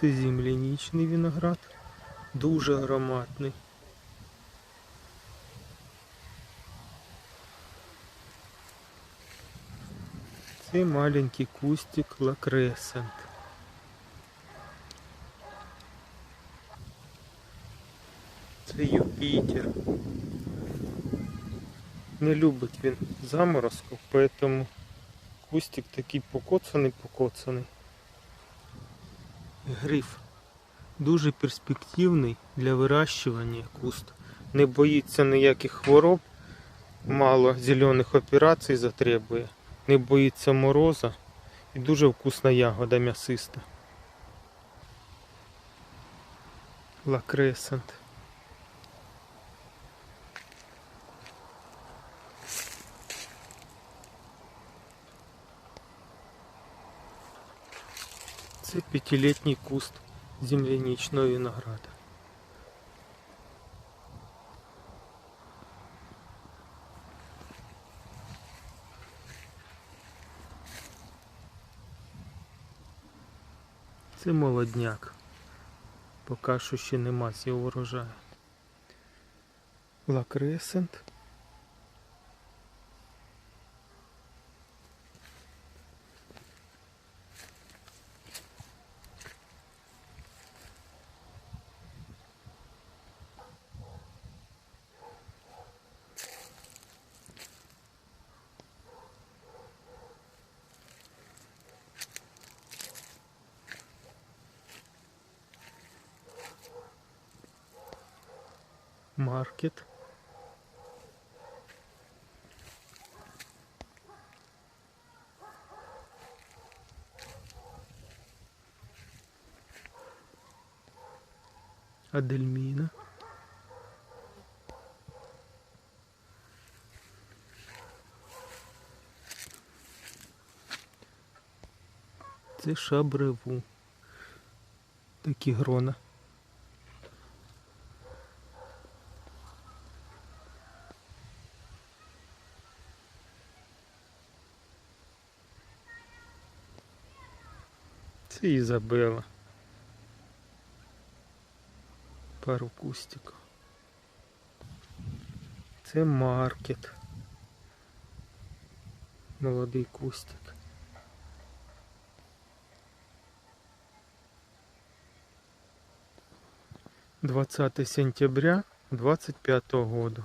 Це земляничний виноград. Дуже ароматний. Це маленький кустик лакресент. Це Юпітер. Не любить він заморозків, поэтому кустик такий покоцаний, покоцаний. Гриф. Дуже перспективний для вирощування куст. Не боїться ніяких хвороб, мало зелених операцій затребує, не боїться мороза і дуже вкусна ягода м'ясиста. Лакресент. Це п'ятилітній куст земляничного винограда. Це молодняк. Поки що ще нема цього урожаю. Лакресент. Маркет. Адельміна. Це шабреву. Такі грона. Це Ізабела. Пару кустиків. Це маркет. Молодий кустик. 20 сентября 25 года.